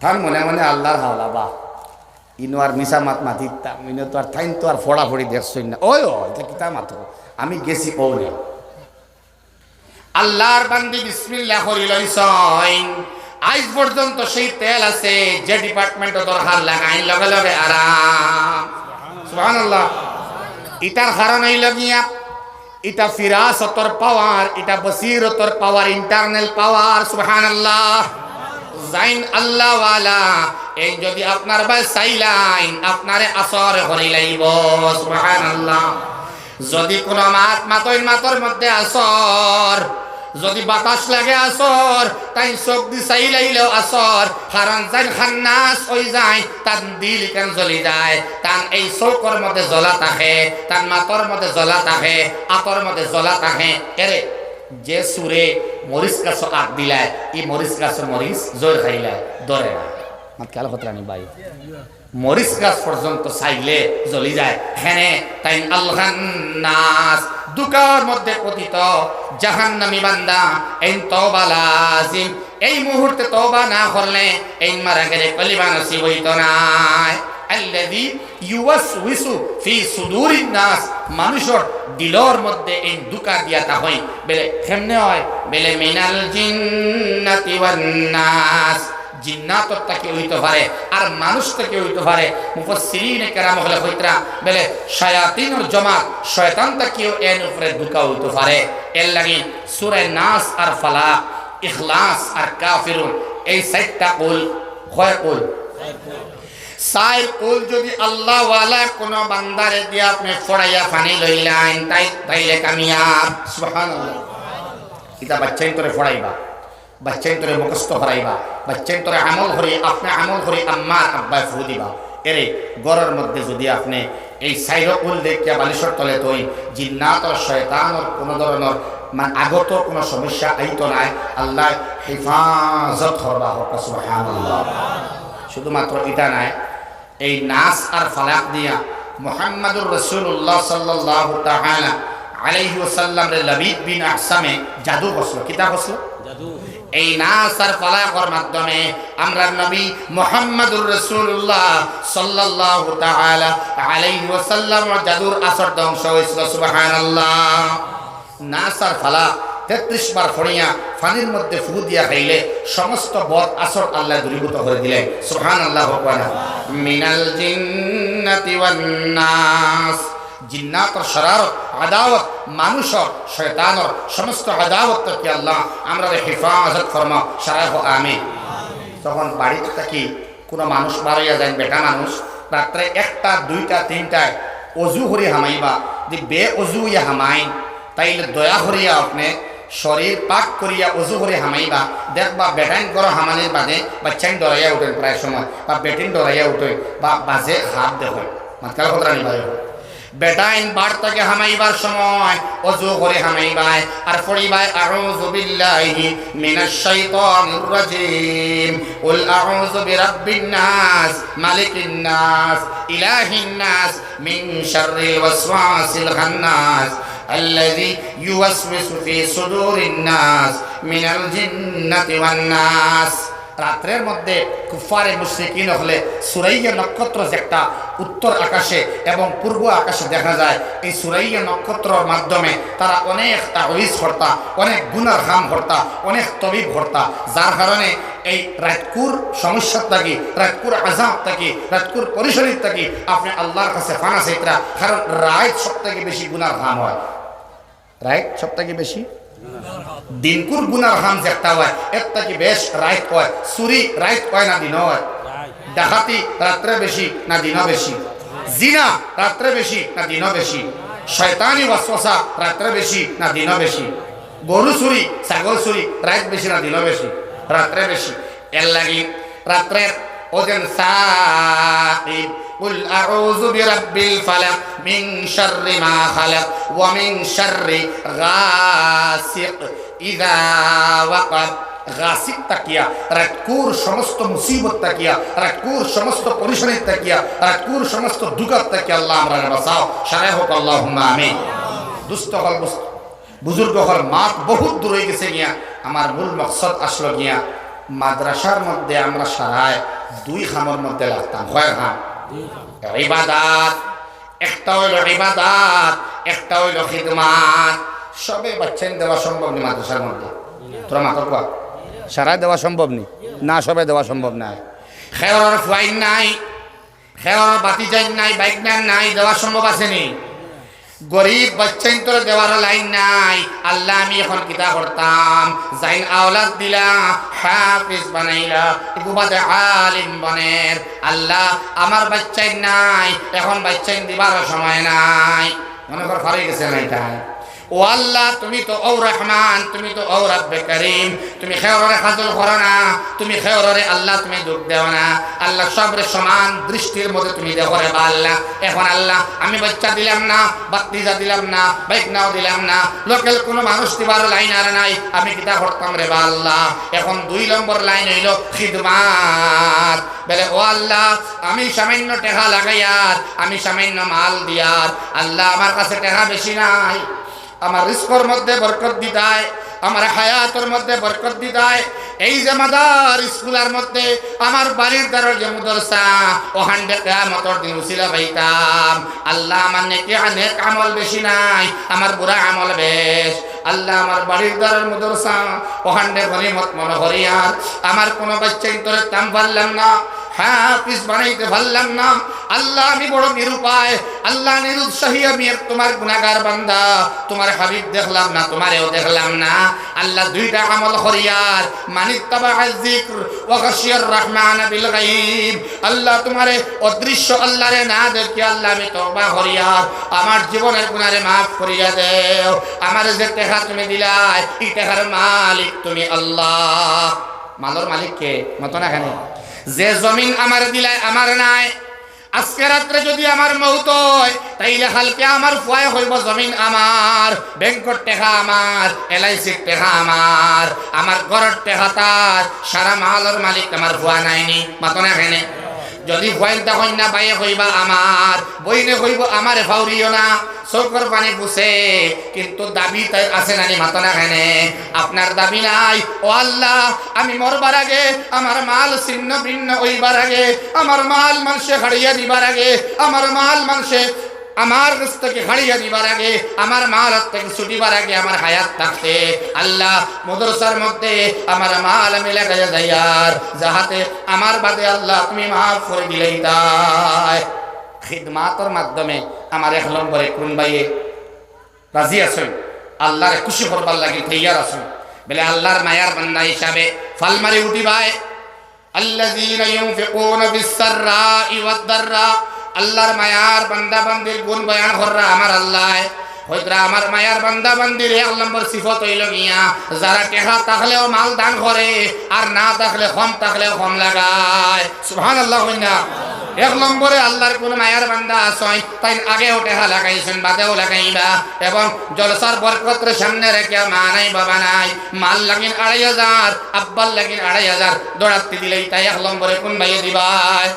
থান মনে মনে আল্লাহর হাওলা বা ইনো আর মিশা মাত মাতিতাম ইনো তো আর থাইন তো আর ফোড়া ফড়ি দেখছই না। ওই এটা কিতা মাতো? আমি গেছি কৌনে আল্লাহর বান্দি বিসমিল্লাহ করি লইছইন আজ পর্যন্ত সেই তেল আছে যে ডিপার্টমেন্ট দরকার লাগাইন লগে লগে আরাম। সুবহানাল্লাহ। ইটার কারণ হইল গিয়া এটা ফিরাসতর পাওয়ার এটা বসিরতর পাওয়ার, ইন্টারনাল পাওয়ার, সুবহানাল্লাহ। জাইন আল্লাহওয়ালা এই যদি আপনার বাই চাইলাইন আপনারে আসর হরি লাইব, সুবহানাল্লাহ। যদি কোনো মাত মাতইন মাতর মধ্যে আসর, যদি বাতাস লাগে আসর, তাই চোখ দি চাই লাইলেও আসর। কারণ যাই খান্নাস ওই যায় তার দিল কেন জ্বলি যায়? তান এই চৌকর মধ্যে জ্বলা থাকে, তার মাতর মধ্যে জ্বলা থাকে, আতর মধ্যে জ্বলা থাকে। এরে যে সুরে মরিচ গাছ আগ দিলায় এই মরিচ গাছের মরিচ জোর খাইলায় দরে না রানি ভাই মরিচ গাছ পর্যন্ত চাইলে জ্বলি যায়। হ্যাঁ তাই আল্লাহ নাস দুকার মধ্যে পতিত, জাহান্নামী বান্দা এই তওবা লাজিম। এই মুহূর্তে তওবা না করলে এই মারা গেলে কলিবা নসিব হইত নাই। আল্লাযী ইউওয়াসউইসু ফি সুদুরিন নাস। মানুষের দিলর মধ্যে এই দুকা দিয়া তা হয়। বেলে কেমনে হয়? বেলে মিনাল জিন্নাতি ওয়ান নাস। জিন্নাত তাকে হইতে পারে আর মানুষ থেকে হইতে পারে। মুফাসসিরিন কেরাম হলে হইতরা বলে শায়াতিনুর জমা শয়তান তাকেও এর উপরে দুকা হইতে পারে। এর লাগি সূরা নাস আর ফালাক, ইখলাস আর কাফিরুন, এই সাতটা কুল কয় কুল? সাইর কুল যদি আল্লাহ ওয়ালা কোন বান্দারে দিয়ে আপনি ফড়াইয়া ফানি লইলেন, তাই তাইলে কামিয়াব। সুবহানাল্লাহ। কিতা বাচ্চাই করে ফড়াইবা, বাচ্চাই তোরে মুখস্থ হরাইবা বাচ্চাই তোরে আমল হরি আপনি আমল হরি আম্মার আব্বাই ফু দিবা। এরে গড়ের মধ্যে যদি আপনি এই সাইর উল দেখিয়া বালিশর তলে তৈ জিন্নাতর শয়তানর কোনো ধরনের মানে আগত কোনো সমস্যা আইতো নাই, আল্লাহ হেফাজত হরবা হোক, সুবহানাল্লাহ। শুধুমাত্র এটা নাই এই নাস আর ফালাক দিয়া মোহাম্মদুর রসুল্লাহ সাল্লাহ তাআলা আলাইহি রে লবিদ বিন আহসামে জাদু বসল। কিতা বসল? এই নাস আর ফালাকর মাধ্যমে আমরা নবী মুহাম্মদুর রাসূলুল্লাহ সাল্লাল্লাহু তাআলা আলাইহি ওয়াসাল্লাম জাদুর আসর ধ্বংস হয়েছিল সুবহানাল্লাহ। নাস আর ফালাক তেত্রিশ বার ফড়িয়া ফানির মধ্যে ফু দিয়া খাইলে সমস্ত বদ আসর আল্লাহ দূরীভূত করে দিলেন। সুহান আল্লাহ মিনাল জিন্নাতি ওয়ান নাস। জিন্নাতর শরারত, আদাওয়াত, মানুষর, শয়তানর সমস্ত আদাওয়াত থেকে আল্লাহ আমরা হেফাজত ফরমা সারাহ আমি তখন বাড়িতে থাকি, কোনো মানুষ মারাইয়া যায়, বেটা মানুষ, রাত্রে একটা, দুইটা, তিনটায় অজু হরি হামাইবা। যে বে অজু ইয়া হামাইন, তাইলে দয়া হরিয়া আপনি শরীর পাক করিয়া অজু করে হামাইবা, দেখবা বেটাইন করো হামানির বাদে বাচ্চাইন ডরাইয়া উঠেন প্রায় সময়, বা বেটিন ডরাইয়া উঠে, বা বাজে হাত দেখেন। মাতকাল কথা নিবাই বেটাইন বার থেকে হামাইবার সময় অজু করে হামাইবাই আর পড়িবাই আউযু বিল্লাহি মিনাশ শাইতানির রাজিম কুল আউযু বিরাব্বিন নাস মালিকিন নাস ইলাহিন নাস মিন শাররিল ওয়াসওয়াসিল খান্নাস الذي يوسوس في صدور الناس من الجنة والناس রাত্রের মধ্যে কুফারে মুশরিকিন হলে সুরাইয়া নক্ষত্র যে একটা উত্তর আকাশে এবং পূর্ব আকাশে দেখা যায় এই সুরাইয়া নক্ষত্রর মাধ্যমে তারা অনেক তাহিজ হর্তা অনেক গুনার হাম হর্তা অনেক তবিব হর্তা যার কারণে এই রাতকুর সমস্যার থাকি রাতকুর আজাব থাকি রাতকুর পরিসরিত থাকি আপনি আল্লাহর কাছে ফানা সেতরা কারণ রায় সব থেকে বেশি গুনার হাম হয় রাইট সব থেকে বেশি? দিনকুর গুনার হাম একটা হয় একটা কি বেশ রাইট কয়। চুরি রাইট কয় না দিন হয়। ডাকাতি রাত্রে বেশি না দিন বেশি। জিনা রাত্রে বেশি না দিন বেশি। শয়তানি ওয়াসওয়াসা রাত্রে বেশি না দিন বেশি। গরু চুরি, ছাগল চুরি রাত বেশি না দিন বেশি। রাত্রে বেশি। এর লাগি রাত্রের ওজন সাকিব قل أعوذ برب الفلق من شر ما خلق ومن شر غاسق إذا وقب গাসিক তাকিয়া রাতকুর সমস্ত মুসিবত তাকিয়া রাতকুর সমস্ত পরিশানির তাকিয়া রাতকুর সমস্ত দুঃখত তাকিয়া আল্লাহ আমরা বাঁচাও সারাই হোক আল্লাহ আমি দুস্থ হল বুজুর্গ হল মাত বহুত দূর হয়ে গেছে গিয়া আমার মূল মকসদ আসলো গিয়া মাদ্রাসার মধ্যে আমরা সারায় দুই খামের মধ্যে লাগতাম কয় খাম ইবাদাত একটা হইল ইবাদাত একটা হইল খিদমাত। সবে বাচ্চেন দেওয়া সম্ভব নেই মাদ্রাসার মধ্যে। তোরা মাথা কোয়া? সারায় দেওয়া সম্ভব নেই না, সবে দেওয়া সম্ভব নাই খেলার ফাইন নাই খেলার বাতি চাই নাই, বাইক নাই নাই, দেওয়া সম্ভব আছে নি? গরিব বাচ্চাইন তোর দেওয়ার লাইন নাই। আল্লাহ আমি এখন কিতা করতাম জাইন আওলাদ দিলা, হাফিজ বানাইলা গুবাদে আলিম বনের। আল্লাহ, আমার বাচ্চাই নাই, এখন বাচ্চাইন দিবার সময় নাই। মনে কর ফারে গেছে না এটা ও আল্লাহ, তুমি তো ও রহমান, তুমি তো ও রব্বে করিম। তুমি খেয়রে খাজল করো না তুমি খেয়রে আল্লাহ, তুমি দুঃখ দেও না। আল্লাহ সবরে সমান দৃষ্টির মধ্যে তুমি দেখো রে বা আল্লাহ। এখন আল্লাহ, আমি বাচ্চা দিলাম না বাত্তিজা দিলাম না বাইক নাও দিলাম না। লোকাল কোনো মানুষ দিবার লাইন আর নাই, আমি কিতা করতাম রে বা আল্লাহ। এখন দুই নম্বর লাইন হইল খিদমাত। বলে, ও আল্লাহ, আমি সামান্য টেকা লাগাইয়ার, আমি সামান্য মাল দিয়ার। আল্লাহ আমার কাছে টেকা বেশি নাই। আমার রিস্কর মধ্যে বরকত দিতায় আমার হায়াতের মধ্যে বরকত দিতায় এই যে মাদার স্কুলের মধ্যে আমার বাড়ির দ্বারা যে মুদরসা থেকে মতর দিন উচিলা পাইতাম। আল্লাহ আমার নেকি অনেক আমল বেশি নাই, আমার বুড়া আমল বেশ। আল্লাহ আমার বাড়ির দ্বারার মুদরসা, ওখান থেকে গনিমত মনে হরিয়ার আমার কোনো বাচ্চা তোরে তাম পারলাম না। না। আল্লাহ, আমি আল্লাহ দেখলাম না দেখলাম না। আল্লাহ দুইটা তাবা বিল আল্লাহ অদৃশ্য আল্লাহরে না দেখি আল্লাহ আমি তওবা হরিয়ার আমার জীবনের গুনারে মাফ করিয়া দেও। আমার যে টেকা তুমি দিলাই মালিক তুমি আল্লাহ। মালর মালিক কে মতো না কেন? যে জমিন আমার দিলায় আমার নাই। আজকে রাত্রে যদি আমার মৌত হয়, তাইলে হালকে আমার ফুয়ায় হইব জমিন আমার ব্যাংকর টেকা আমার এলআইসির টেকা আমার আমার ঘরের টেকা তার, সারা মালর মালিক আমার ফুয়া নাইনি মাতো না যদি ভয়নটা না বাইয়ে হইবা আমার, বইনে হইব আমার ফাউরিও না, চৌকর পানি পুষে কিন্তু দাবি তাই আছে নানি মাতা না কেনে আপনার দাবি নাই, ও আল্লাহ, আমি মরবার আগে, আমার মাল ছিন্ন ভিন্ন হইবার আগে, আমার মাল মানুষে হারিয়ে দিবার আগে, আমার মাল মানুষে আমার কাছ থেকে হারিয়ে দিবার আগে আমার মাল হাত থেকে ছুটিবার আগে আমার হায়াত থাকতে আল্লাহ মদরসার মধ্যে আমার মাল আমি লাগাইয়া যাই আর যাহাতে আমার বাদে আল্লাহ তুমি মাফ করে দিলেই তাই খিদমাতর মাধ্যমে আমার এক নম্বরে কোন বাইয়ে রাজি আছেন আল্লাহর খুশি করবার লাগি তৈয়ার আছেন বলে আল্লাহর মায়ার বান্দা হিসাবে ফালমারি উঠিবায় الذين ينفقون بالسراء والضراء আল্লাহর মায়ার বান্দা বান্দির গুণ বয়ান কররা আমার আল্লাহ। হয়তরা আমার মায়ার বান্দা বান্দির এক নম্বর সিফত হইল গিয়া। যারা টেকা থাকলেও মাল দান করে, আর না থাকলে কম থাকলেও কম লাগায়। সুবহান আল্লাহ না এক নম্বরে আল্লাহর কোন মায়ার বান্দা আসয় তাই আগেও টেহা লাগাইছেন, বাদেও লাগাইবা। এবং জলসার বরকতের সামনে রেখে মা নাই, বাবা নাই, মাল লাগিন আড়াই হাজার, আব্বাল লাগিন আড়াই হাজার দৌড়াতে দিলেই তাই এক নম্বরে কোন ভাইয়ে দিবাই